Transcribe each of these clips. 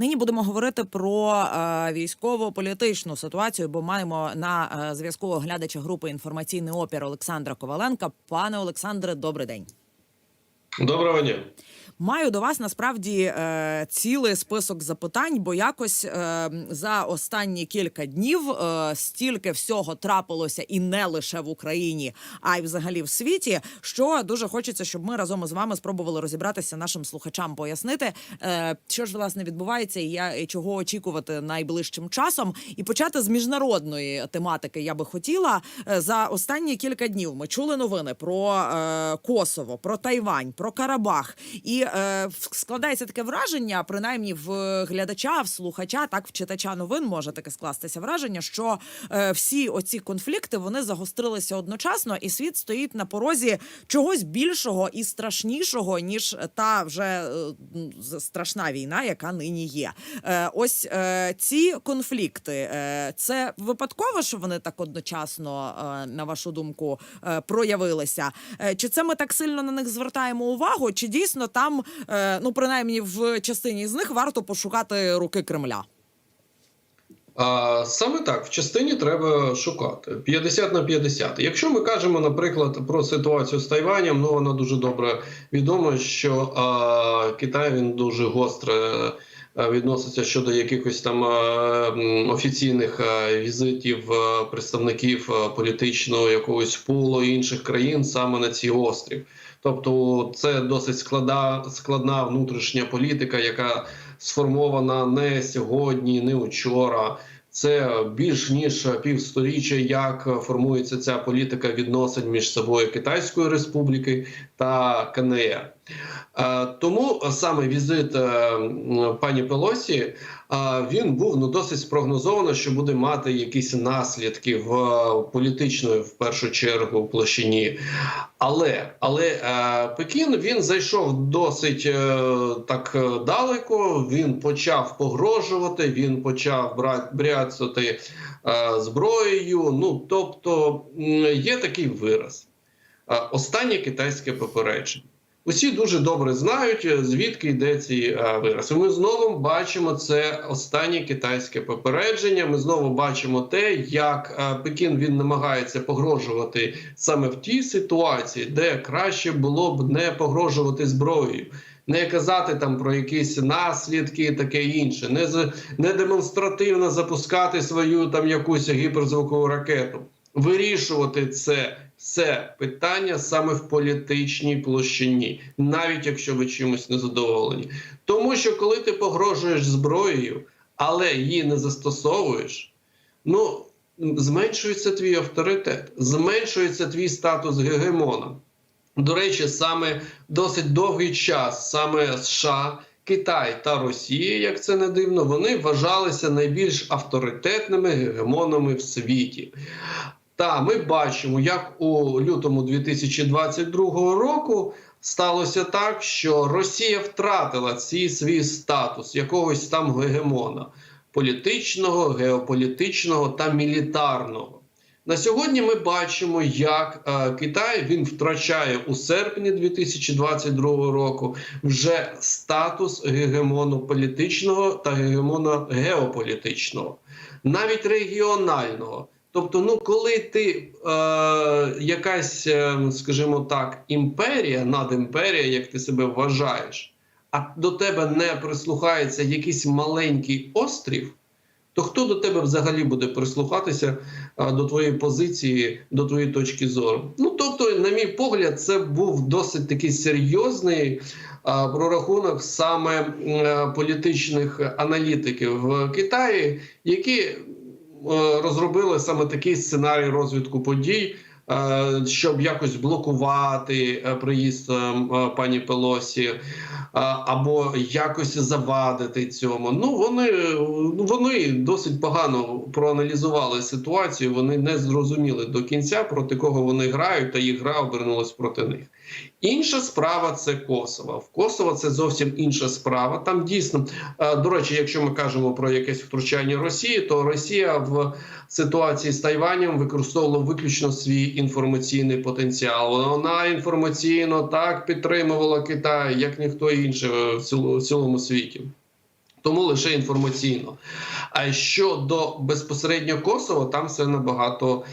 Нині будемо говорити про е, військово-політичну ситуацію, бо маємо на е, зв'язку оглядача групи інформаційний опір Олександра Коваленка. Пане Олександре, добрий день. Доброго дня. Маю до вас насправді е, цілий список запитань, бо якось е, за останні кілька днів е, стільки всього трапилося і не лише в Україні, а й взагалі в світі. Що дуже хочеться, щоб ми разом із вами спробували розібратися нашим слухачам, пояснити, е, що ж власне відбувається, і я і чого очікувати найближчим часом, і почати з міжнародної тематики. Я би хотіла Е, за останні кілька днів. Ми чули новини про е, Косово, про Тайвань, про Карабах і е, складається таке враження, принаймні в глядача, в слухача, так в читача новин може таке скластися враження, що е, всі оці конфлікти вони загострилися одночасно, і світ стоїть на порозі чогось більшого і страшнішого, ніж та вже е, страшна війна, яка нині є. Е, ось е, ці конфлікти, е, це випадково, що вони так одночасно, е, на вашу думку, е, проявилися? Е, Чи це ми так сильно на них звертаємо увагу? Чи дійсно там, е, ну принаймні в частині з них варто пошукати руки Кремля? Саме так, в частині треба шукати 50 на 50. Якщо ми кажемо, наприклад, про ситуацію з Тайванем, ну вона дуже добре відома, що а, Китай він дуже гостро е, відноситься щодо якихось там е, офіційних візитів представників політичного якогось пулу інших країн саме на цей острів. Тобто, це досить складна, складна внутрішня політика, яка сформована не сьогодні, не вчора. Це більш ніж півсторіччя, як формується ця політика відносин між собою Китайської Республіки та КНР. Е, Тому саме візит е, пані Пелосі е, він був ну досить спрогнозовано, що буде мати якісь наслідки в політичної, в першу чергу, площині. Але але Пекін він зайшов досить так далеко. Він почав погрожувати, він почав бряцати зброєю. Ну тобто є такий вираз. Останнє китайське попередження. Усі дуже добре знають, е, звідки йде цей е, вираз. Ми знову бачимо це останнє китайське попередження. Ми знову бачимо те, як е, Пекін він намагається погрожувати саме в тій ситуації, де краще було б не погрожувати зброєю. Не казати там про якісь наслідки, і таке інше, не не демонстративно запускати свою там якусь гіперзвукову ракету, вирішувати це все питання саме в політичній площині, навіть якщо ви чимось не задоволені. Тому що коли ти погрожуєш зброєю, але її не застосовуєш, ну зменшується твій авторитет, зменшується твій статус гегемона. До речі, саме досить довгий час саме США. Китай та Росія, як це не дивно, вони вважалися найбільш авторитетними гегемонами в світі. Та ми бачимо, як у лютому 2022 року сталося так, що Росія втратила цей свій статус якогось там гегемона політичного, геополітичного та мілітарного. На сьогодні ми бачимо, як е, Китай він втрачає у серпні 2022 року вже статус гегемону політичного та гегемона геополітичного, навіть регіонального. Тобто, ну коли ти е, якась, е, скажімо так, імперія, надімперія, як ти себе вважаєш, а до тебе не прислухається якийсь маленький острів, то хто до тебе взагалі буде прислухатися а, до твоєї позиції, до твоєї точки зору? Ну тобто, на мій погляд, це був досить такий серйозний а, прорахунок саме м, політичних аналітиків в Китаї, які е, розробили саме такий сценарій розвитку подій. е, Щоб якось блокувати е, приїзд е, пані Пелосі, або якось завадити цьому. Ну вони, ну, вони досить погано проаналізували ситуацію. Вони не зрозуміли до кінця проти кого вони грають, та їх гра обернулась проти них. Інша справа це Косово. В Косово це зовсім інша справа. Там дійсно е, до речі, якщо ми кажемо про якесь втручання Росії, то Росія в ситуації з Тайванем використовувала виключно свій інформаційний потенціал. Вона інформаційно так підтримувала Китай, як ніхто інший в цілому світі. Тому лише інформаційно. А щодо безпосередньо Косово, там все набагато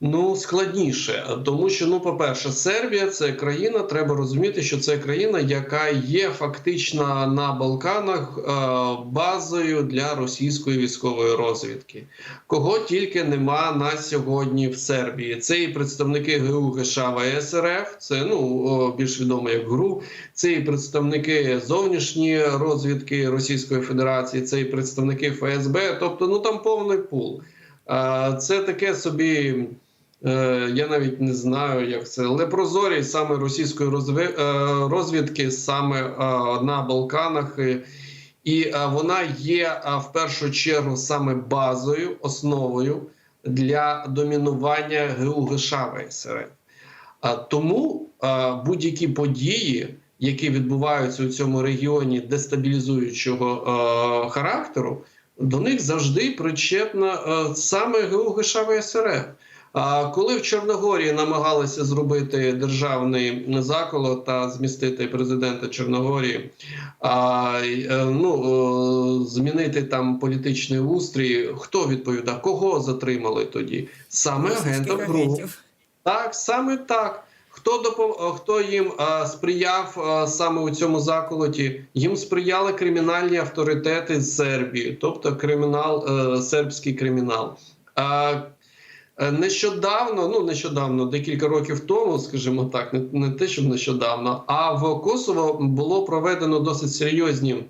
ну складніше. Тому що, ну, по-перше, Сербія це країна. Треба розуміти, що це країна, яка є фактично на Балканах е, базою для російської військової розвідки. Кого тільки нема на сьогодні в Сербії. Це і представники ГУ ГШВ СРФ, це ну більш відомо як ГРУ, це і представники зовнішньої розвідки Російської Федерації, це і представники ФСБ. Тобто, ну там повний пул. А, Це таке собі. Е, Я навіть не знаю, як це лепрозорість саме російської е, розвідки, саме е, на Балканах, І- вона є в першу чергу саме базою, основою для домінування ГУ ГШ ВСРФ. А тому будь-які події, які відбуваються у цьому регіоні дестабілізуючого характеру, до них завжди причетна саме ГУ ГШ ВСРФ. А коли в Чорногорії намагалися зробити державний заколот та змістити президента Чорногорії, а, е, ну, е, змінити там політичний устрій, хто відповідав? Кого затримали тоді? Саме агентів ГРУ. Так, саме так. Хто допом... е, хто їм а, сприяв а, саме у цьому заколоті? Їм сприяли кримінальні авторитети з Сербії, тобто кримінал, е, сербський кримінал. А, е, нещодавно, ну нещодавно, декілька років тому, скажімо так, не, не те, щоб нещодавно, а в Косово було проведено досить серйозні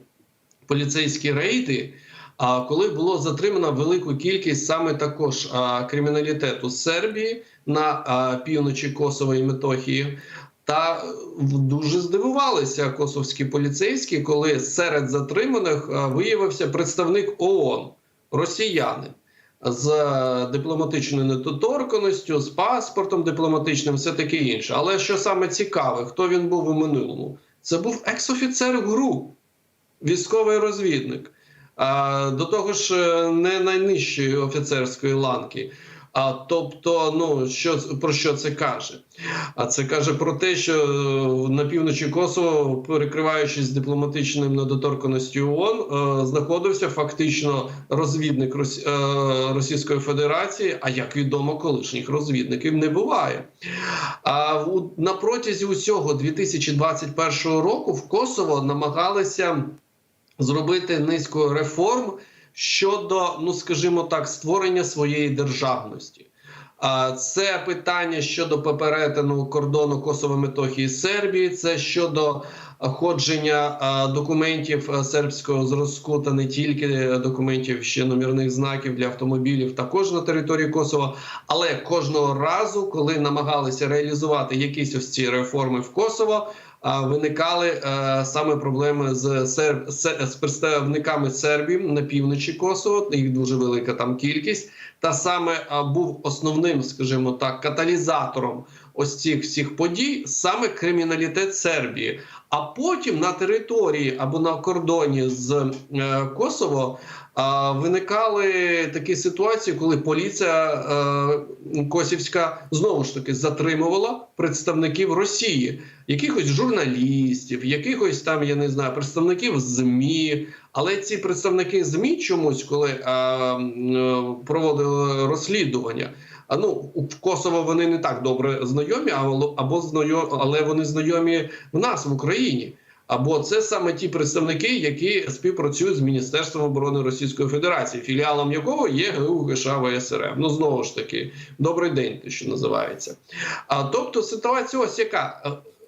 поліцейські рейди. А коли було затримано велику кількість саме також криміналітету Сербії на півночі Косова і Метохії, та е, дуже здивувалися косовські поліцейські, коли серед затриманих виявився представник ООН, росіянин. З дипломатичною недоторканістю, з паспортом дипломатичним, все таке інше. Але що саме цікаве, хто він був у минулому? Це був екс-офіцер ГРУ, військовий розвідник. До того ж, е, не найнижчої офіцерської ланки. А тобто, ну що про що це каже? А це каже про те, що е, на півночі Косово, перекриваючись дипломатичним недоторканістю ООН, е, знаходився фактично розвідник е, Російської Федерації. А як відомо, колишніх розвідників не буває. А на протязі усього 2021 року в Косово намагалися зробити низку реформ щодо, ну скажімо так, створення своєї державності. Це питання щодо перетину кордону Косово Метохії Сербії, це щодо ходження документів сербського зразку та не тільки е, документів ще номерних знаків для автомобілів, також на території Косова. Але кожного разу, коли намагалися реалізувати якісь ось ці реформи в Косово, виникали е, саме проблеми з, сер... з, з представниками Сербії на півночі Косово. Їх дуже велика там кількість. Та саме був основним, скажімо так, каталізатором ось цих всіх подій, саме криміналітет Сербії. А потім на території або на кордоні з е, Косово виникали такі ситуації, коли поліція е, Косівська знову ж таки затримувала представників Росії, якихось журналістів, якихось там, я не знаю, представників ЗМІ. Але ці представники ЗМІ чомусь, коли е, проводили розслідування. Ну у- Косово вони не так добре знайомі, або, знайомі, але вони знайомі в нас в Україні. Або це саме ті представники, які співпрацюють з Міністерством оборони Російської Федерації, філіалом якого є ГУ ГШ ВСРФ. Ну знову ж таки, добрий день, те, що називається. А тобто ситуація ось яка.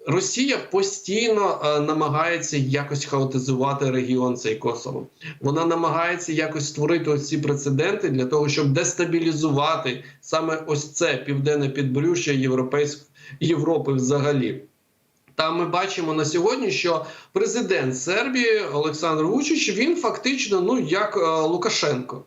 Росія постійно е, намагається якось хаотизувати регіон цей Косово. Вона намагається якось створити ось ці прецеденти для того, щоб дестабілізувати саме ось це південне підбрюшя Європейської Європи взагалі. Там ми бачимо на сьогодні, що президент Сербії Олександр Вучич він фактично ну як е, Лукашенко.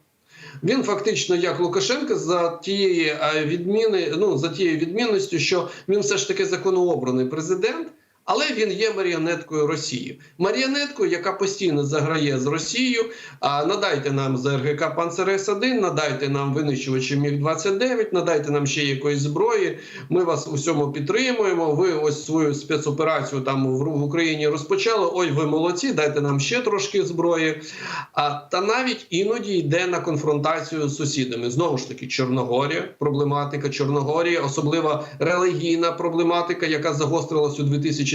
Він фактично як Лукашенко за тієї е, відміни, ну за тією відмінністю, що він все ж таки законообраний президент. Але він є маріонеткою Росії. Маріонеткою, яка постійно заграє з Росією. А надайте нам ЗРГК Панцерес 1 надайте нам винищувачі Міг 29 надайте нам ще якоїсь зброї. Ми вас у всьому підтримуємо. Ви ось свою спецоперацію там в Україні розпочали. Ой, ви молодці, дайте нам ще трошки зброї. А та навіть іноді йде на конфронтацію з сусідами. Знову ж таки, Чорногорія, проблематика Чорногорії, особливо релігійна проблематика, яка загострилась у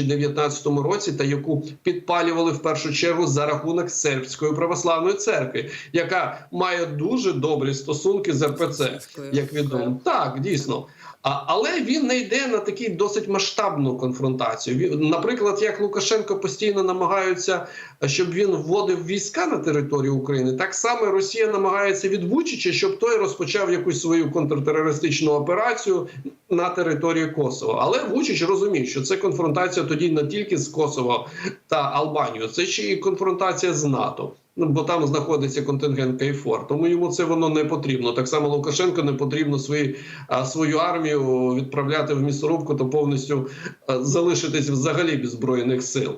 2019 році, та яку підпалювали в першу чергу за рахунок сербської православної церкви, яка має дуже добрі стосунки з РПЦ, як відомо. Так, дійсно. А, але він не йде на таку досить масштабну конфронтацію. Він, наприклад, як Лукашенко постійно намагаються, щоб він вводив війська на територію України, так само Росія намагається від Вучича, щоб той розпочав якусь свою контртерористичну операцію на території Косово. Але Вучич розуміє, що це конфронтація тоді не тільки з Косово та Албанією, це ще й конфронтація з НАТО. Ну, бо там знаходиться контингент Кейфор, тому йому це воно не потрібно. Так само Лукашенко не потрібно свої, свою армію відправляти в місорубку та повністю залишитись взагалі без збройних сил.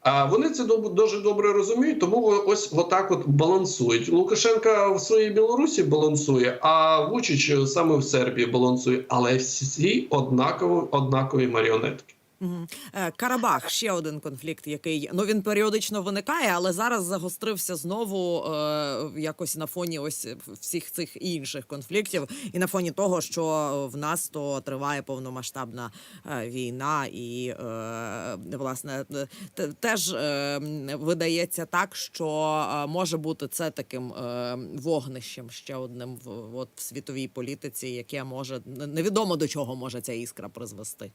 А вони це дуже добре розуміють, тому ось отак от балансують. Лукашенка в своїй Білорусі балансує, а Вучич саме в Сербії балансує, але всі однаково однакові маріонетки. Е, Карабах ще один конфлікт, який ну він періодично виникає, але зараз загострився знову е, якось на фоні ось всіх цих інших конфліктів, і на фоні того, що в нас то триває повномасштабна е, війна, і е, власне те- теж е, видається так, що е, може бути це таким е, вогнищем ще одним в от в світовій політиці, яке може невідомо до чого може ця іскра призвести.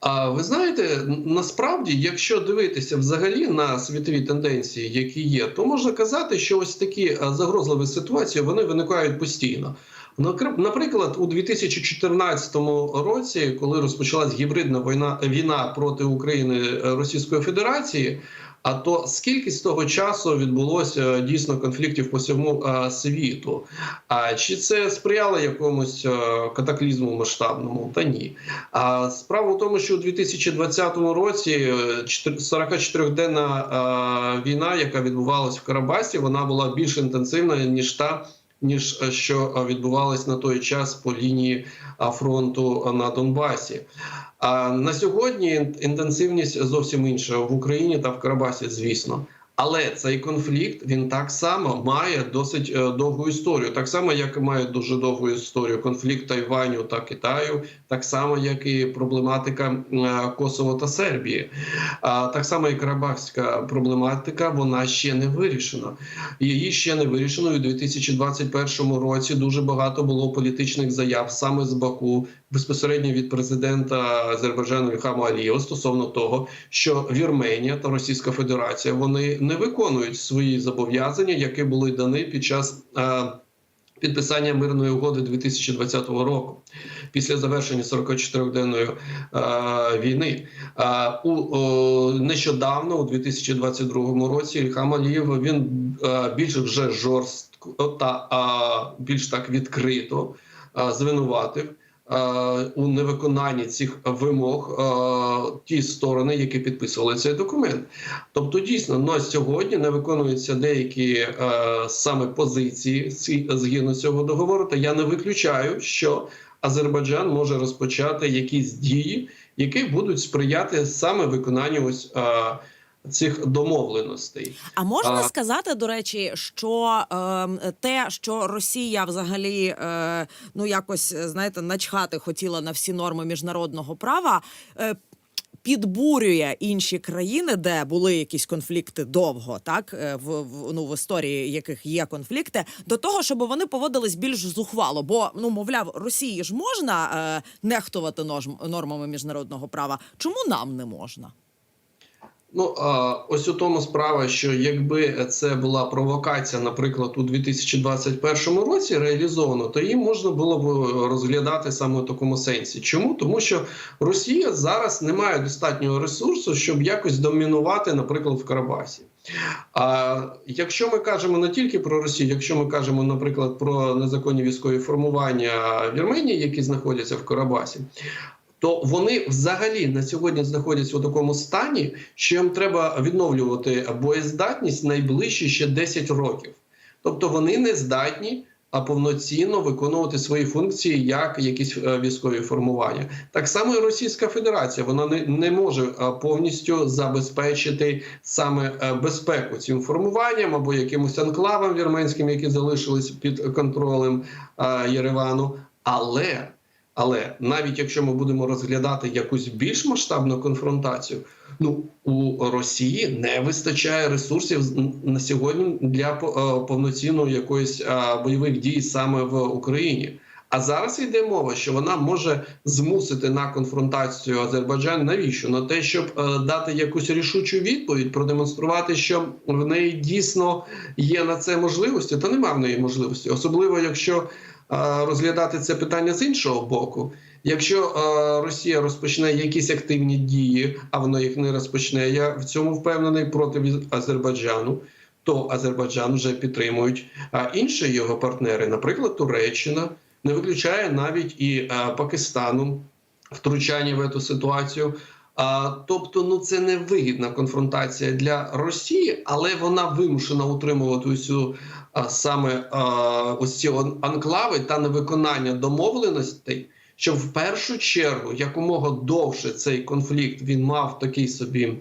А ви знаєте, насправді, якщо дивитися взагалі на світові тенденції, які є, то можна казати, що ось такі загрозливі ситуації вони виникають постійно. Наприклад, у 2014 році, коли розпочалась гібридна війна війна проти України е, Російської Федерації. А то скільки з того часу відбулося е, дійсно конфліктів по всьому е, світу? А чи це сприяло якомусь катаклізму масштабному? Та ні. А справа в тому, що у 2020 році е, чотир- 44-денна е, війна, яка відбувалась в Карабасі, вона була більш інтенсивна ніж та. Ніж е, що е, відбувалось на той час по лінії фронту е, на Донбасі. А на сьогодні інтенсивність зовсім інша в Україні та в Карабасі, звісно. Але цей конфлікт він так само має досить е, довгу історію, так само як має дуже довгу історію конфлікт Тайваню та Китаю, так само як і проблематика е, Косово та Сербії. Так само і Карабахська проблематика вона ще не вирішена. Її ще не вирішено. І у 2021 році дуже багато було політичних заяв саме з Баку, безпосередньо від президента Азербайджану Ільхама Алієва стосовно того, що Вірменія та Російська Федерація вони не виконують свої зобов'язання, які були дані під час. е, Підписання мирної угоди 2020 року після завершення 44-денної е, війни. Е, у о, нещодавно, у 2022 році, Ільхам Алієв він е, більш вже жорстко та е, більш так відкрито е, звинуватив у невиконанні цих вимог е, ті сторони, які підписували цей документ. Тобто, дійсно, на сьогодні не виконуються деякі е, саме позиції ці- згідно цього договору. Та я не виключаю, що Азербайджан може розпочати якісь дії, які будуть сприяти саме виконанню ось е, цих домовленостей. А можна А- сказати, до речі, що е, те, що Росія взагалі е, ну якось е, знаєте, начхати хотіла на всі норми міжнародного права. Е, Підбурює інші країни, де були якісь конфлікти довго, так е, в, в ну в історії яких є конфлікти, до того, щоб вони поводились більш зухвало. Бо ну мовляв, Росії ж можна е, нехтувати норм, нормами міжнародного права. Чому нам не можна? Ну ось у тому справа, що якби це була провокація, наприклад, у 2021 році реалізовано, то її можна було б розглядати саме в такому сенсі. Чому? Тому що Росія зараз не має достатнього ресурсу, щоб якось домінувати, наприклад, в Карабасі. А якщо ми кажемо не тільки про Росію, якщо ми кажемо, наприклад, про незаконні військові формування Вірменії, які знаходяться в Карабасі, то вони взагалі на сьогодні знаходяться у такому стані, що їм треба відновлювати боєздатність найближчі ще 10 років. Тобто вони не здатні повноцінно виконувати свої функції як якісь е, військові формування. Так само і Російська Федерація вона не, не може е, повністю забезпечити саме е, безпеку цим формуванням або якимось анклавам вірменським, які залишились під контролем Єревану. Але але навіть якщо ми будемо розглядати якусь більш масштабну конфронтацію, ну у Росії не вистачає ресурсів на сьогодні для е, повноцінної якоїсь е, бойових дій саме в Україні. А зараз йде мова, що вона може змусити на конфронтацію Азербайджан. Навіщо? На те, щоб е, дати якусь рішучу відповідь, продемонструвати, що в неї дійсно є на це можливості, та нема в неї можливості, особливо якщо розглядати це питання з іншого боку. Якщо е, Росія розпочне якісь активні дії, а вона їх не розпочне, я в цьому впевнений проти Азербайджану. То Азербайджан вже підтримують а інші його партнери, наприклад, Туреччина, не виключає навіть і е, Пакистану втручання в цю ситуацію. Тобто, ну це не вигідна конфронтація для Росії, але вона вимушена утримувати усю саме ось ці анклави та невиконання домовленостей, щоб в першу чергу якомога довше цей конфлікт він мав такий собі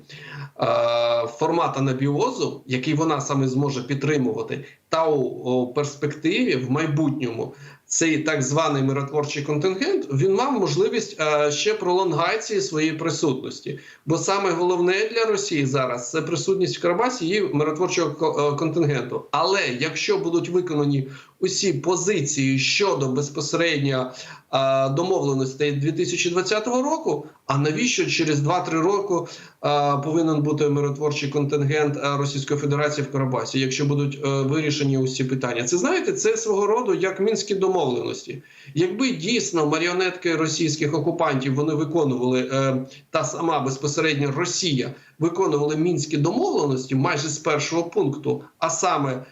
формат анабіозу, який вона саме зможе підтримувати, та у перспективі в майбутньому цей так званий миротворчий контингент він мав можливість е, ще пролонгації своєї присутності. Бо саме головне для Росії зараз це присутність в Карабасі її миротворчого е, контингенту. Але якщо будуть виконані усі позиції щодо безпосередньо е, домовленостей 2020 року, а навіщо через 2-3 роки повинен бути миротворчий контингент Російської Федерації в Карабасі, якщо будуть е, вирішені усі питання? Це знаєте, це свого роду як мінські домовленості. Якби дійсно маріонетки російських окупантів вони виконували е, та сама безпосередньо Росія виконували мінські домовленості майже з першого пункту, а саме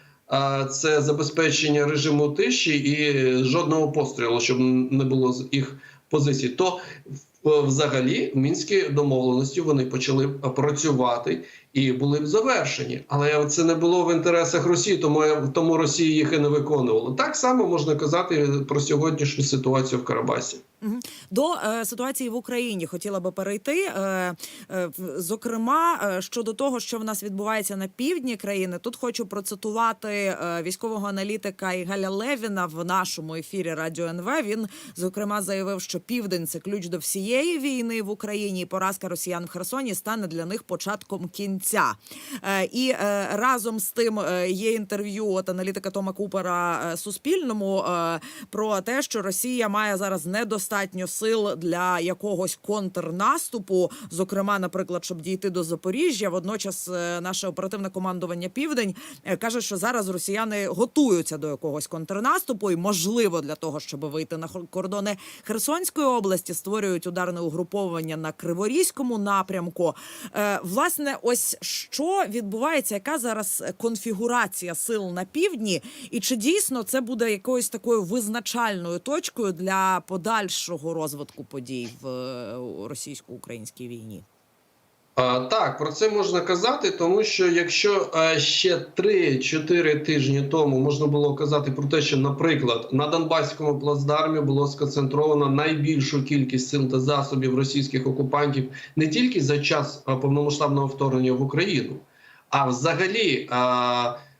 це забезпечення режиму тиші і жодного пострілу, щоб не було з їх позицій, то взагалі мінські домовленості вони почали працювати і були б завершені. Але це не було в інтересах Росії, тому тому Росія їх і не виконувала. Так само можна казати про сьогоднішню ситуацію в Карабасі. До е, ситуації в Україні хотіла би перейти. Е, е, зокрема, е, щодо того, що в нас відбувається на півдні країни, тут хочу процитувати е, військового аналітика Ігаля Левіна в нашому ефірі Радіо НВ. Він зокрема заявив, що південь це ключ до всієї війни в Україні. і Поразка росіян в Херсоні стане для них початком кінця. Е, і е, разом з тим е, є інтерв'ю от аналітика Тома Купера Суспільному про те, що Росія має зараз недостатньо сил для якогось контрнаступу, зокрема, наприклад, щоб дійти до Запоріжжя. Водночас, наше оперативне командування Південь каже, що зараз росіяни готуються до якогось контрнаступу, і можливо для того, щоб вийти на кордони Херсонської області, створюють ударне угруповування на Криворізькому напрямку. Власне, ось що відбувається, яка зараз конфігурація сил на півдні, і чи дійсно це буде якоюсь такою визначальною точкою для подальшого розвитку подій в е, російсько-українській війні? Так, про це можна казати, тому що якщо е, ще 3-4 тижні тому можна було казати про те, що, наприклад, на Донбаському плацдармі було сконцентровано найбільшу кількість сил та засобів російських окупантів не тільки за час е, повномасштабного вторгнення в Україну, а взагалі е,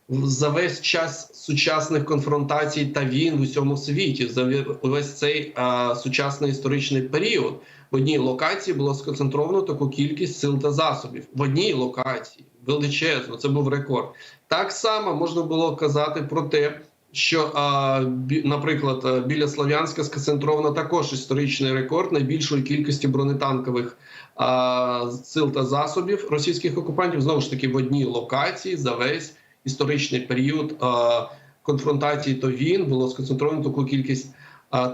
за весь час сучасних конфронтацій та війн в усьому світі, за весь цей сучасний історичний період. В одній локації було сконцентровано таку кількість сил та засобів. В одній локації величезно, це був рекорд. Так само можна було казати про те, що, наприклад, біля Слов'янська сконцентровано також історичний рекорд найбільшої кількості бронетанкових сил та засобів російських окупантів знову ж таки в одній локації за весь історичний період конфронтації та війн було сконцентровано таку кількість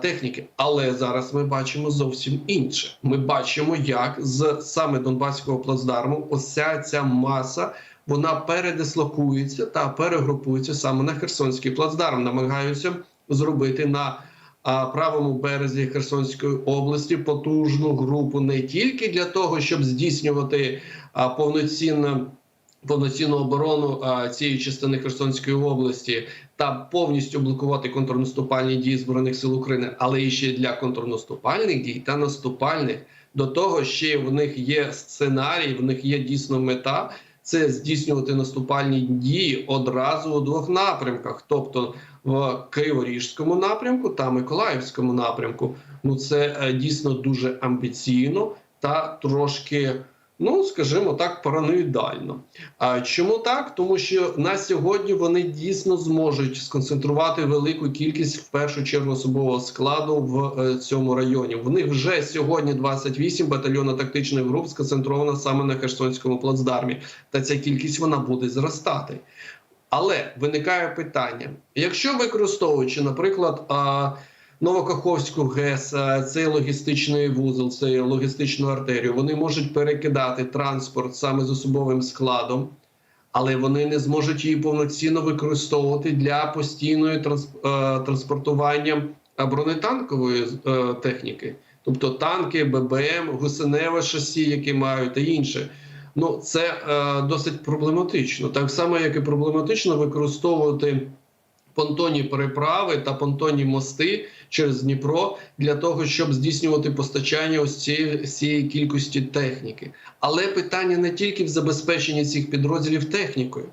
техніки. Але зараз ми бачимо зовсім інше. Ми бачимо, як з саме Донбаського плацдарму ося ця маса вона передислокується та перегрупується саме на Херсонський плацдарм, намагаються зробити на а, правому березі Херсонської області потужну групу не тільки для того, щоб здійснювати а, повноцінне. Повноцінну оборону цієї частини Херсонської області та повністю блокувати контрнаступальні дії збройних сил України, але і ще для контрнаступальних дій та наступальних. До того ще в них є сценарій, в них є дійсно мета. Це здійснювати наступальні дії одразу у двох напрямках, тобто в Криворіжському напрямку та Миколаївському напрямку. Ну це е, дійсно дуже амбіційно та трошки, ну скажімо так, параноїдально. А чому так? Тому що на сьогодні вони дійсно зможуть сконцентрувати велику кількість в першу чергу особового складу в е, цьому районі. В них вже сьогодні 28 батальйонно-тактичних груп сконцентровано саме на Херсонському плацдармі, та ця кількість вона буде зростати. Але виникає питання: якщо використовуючи, наприклад, а, Новокаховську ГЕС, цей логістичний вузол, цей логістичну артерію, вони можуть перекидати транспорт саме з особовим складом, але вони не зможуть її повноцінно використовувати для постійної е, транспортування бронетанкової е, техніки, тобто танки, ББМ, гусеневе шасі, які мають та інше. Ну, це е, досить проблематично. Так само, як і проблематично використовувати понтонні переправи та понтонні мости через Дніпро для того, щоб здійснювати постачання ось цієї, цієї кількості техніки. Але питання не тільки в забезпеченні цих підрозділів технікою,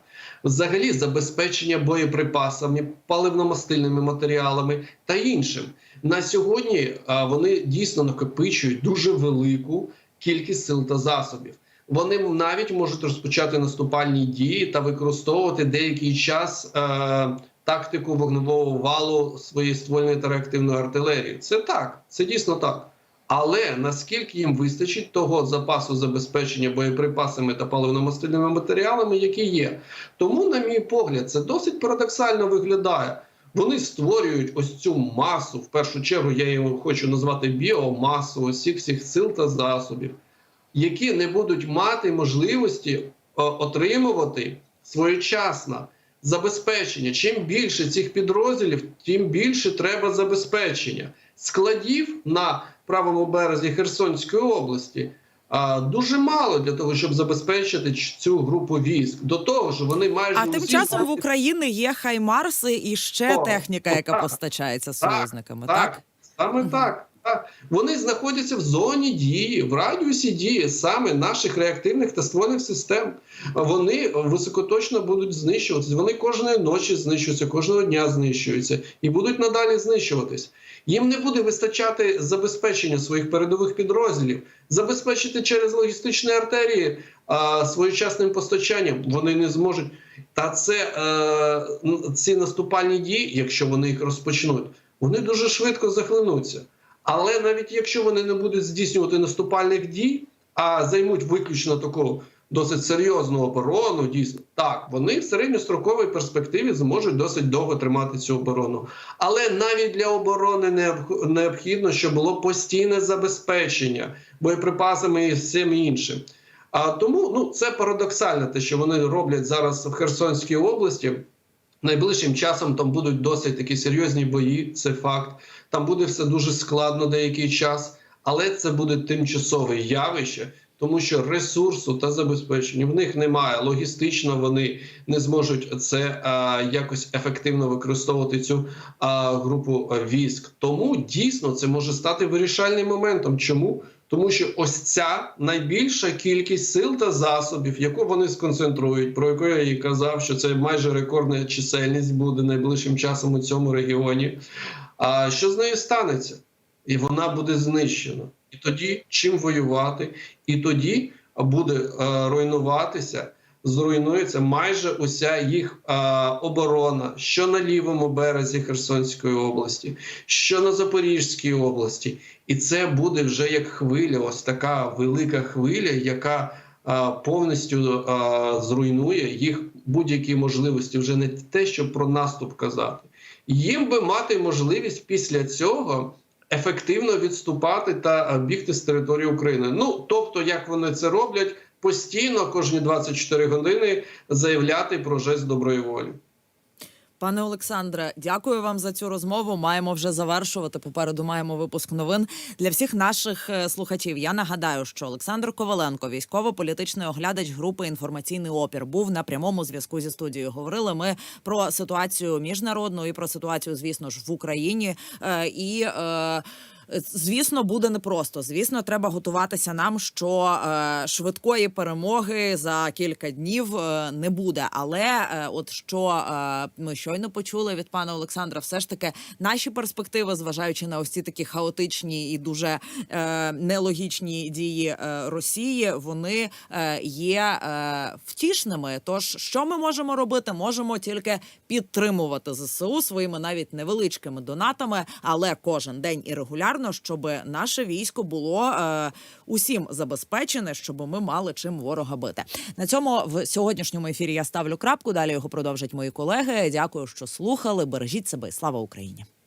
взагалі забезпечення боєприпасами, паливно-мастильними матеріалами та іншим. На сьогодні вони дійсно накопичують дуже велику кількість сил та засобів. Вони навіть можуть розпочати наступальні дії та використовувати деякий час е, тактику вогневого валу своєї ствольної та реактивної артилерії. Це так, це дійсно так. Але наскільки їм вистачить того запасу забезпечення боєприпасами та паливно-мастильними матеріалами, які є, тому, на мій погляд, це досить парадоксально виглядає. Вони створюють ось цю масу. В першу чергу я її хочу назвати біомасу усіх всіх сил та засобів які не будуть мати можливості е, отримувати своєчасно забезпечення. Чим більше цих підрозділів, тим більше треба забезпечення складів на правому березі Херсонської області. а, Дуже мало для того, щоб забезпечити цю групу військ. До того ж, вони майже А тим часом в України є хаймарси і ще О, техніка, яка так, постачається союзниками. Так, Так, саме так. Вони знаходяться в зоні дії, в радіусі дії саме наших реактивних та ствольних систем. Вони високоточно будуть знищуватися. Вони кожної ночі знищуються, кожного дня знищуються і будуть надалі знищуватись. Їм не буде вистачати забезпечення своїх передових підрозділів, забезпечити через логістичні артерії а, своєчасним постачанням. Вони не зможуть. Та це е, ці наступальні дії, якщо вони їх розпочнуть, вони дуже швидко захлинуться. Але навіть якщо вони не будуть здійснювати наступальних дій, а займуть виключно таку досить серйозну оборону, дійсно так, вони в середньостроковій перспективі зможуть досить довго тримати цю оборону. Але навіть для оборони необхідно, щоб було постійне забезпечення боєприпасами і всім іншим. А тому ну це парадоксально, те, що вони роблять зараз в Херсонській області. Найближчим часом там будуть досить такі серйозні бої, це факт. Там буде все дуже складно деякий час, але це буде тимчасове явище, тому що ресурсу та забезпечення в них немає. Логістично вони не зможуть це а, якось ефективно використовувати цю а, групу військ. Тому дійсно це може стати вирішальним моментом. Чому? Тому що ось ця найбільша кількість сил та засобів, яку вони сконцентрують, про яку я і казав, що це майже рекордна чисельність буде найближчим часом у цьому регіоні. А що з нею станеться? І вона буде знищена. І тоді чим воювати? І тоді буде е, руйнуватися, зруйнується майже уся їх е, оборона, що на лівому березі Херсонської області, що на Запорізькій області. І це буде вже як хвиля, ось така велика хвиля, яка а, повністю а, зруйнує їх будь-які можливості, вже не те, щоб про наступ казати. Їм би мати можливість після цього ефективно відступати та бігти з території України. Ну тобто, як вони це роблять, постійно кожні 24 години заявляти про жест доброї волі. Пане Олександре, дякую вам за цю розмову. Маємо вже завершувати. Попереду маємо випуск новин для всіх наших е, слухачів. Я нагадаю, що Олександр Коваленко, військово-політичний оглядач групи інформаційний опір, був на прямому зв'язку зі студією. Говорили ми про ситуацію міжнародну і про ситуацію, звісно ж, в Україні. Е, і е, Звісно, буде непросто. Звісно, треба готуватися нам, що е, швидкої перемоги за кілька днів е, не буде. Але е, от що ми щойно почули від пана Олександра, все ж таки наші перспективи, зважаючи на ці такі хаотичні і дуже нелогічні дії Росії, вони є втішними. Тож, що ми можемо робити? Можемо тільки підтримувати ЗСУ своїми навіть невеличкими донатами, але кожен день і регулярно, щоб наше військо було е, усім забезпечене, щоб ми мали чим ворога бити. На цьому в сьогоднішньому ефірі я ставлю крапку. Далі його продовжать мої колеги. Дякую, що слухали. Бережіть себе. і Слава Україні.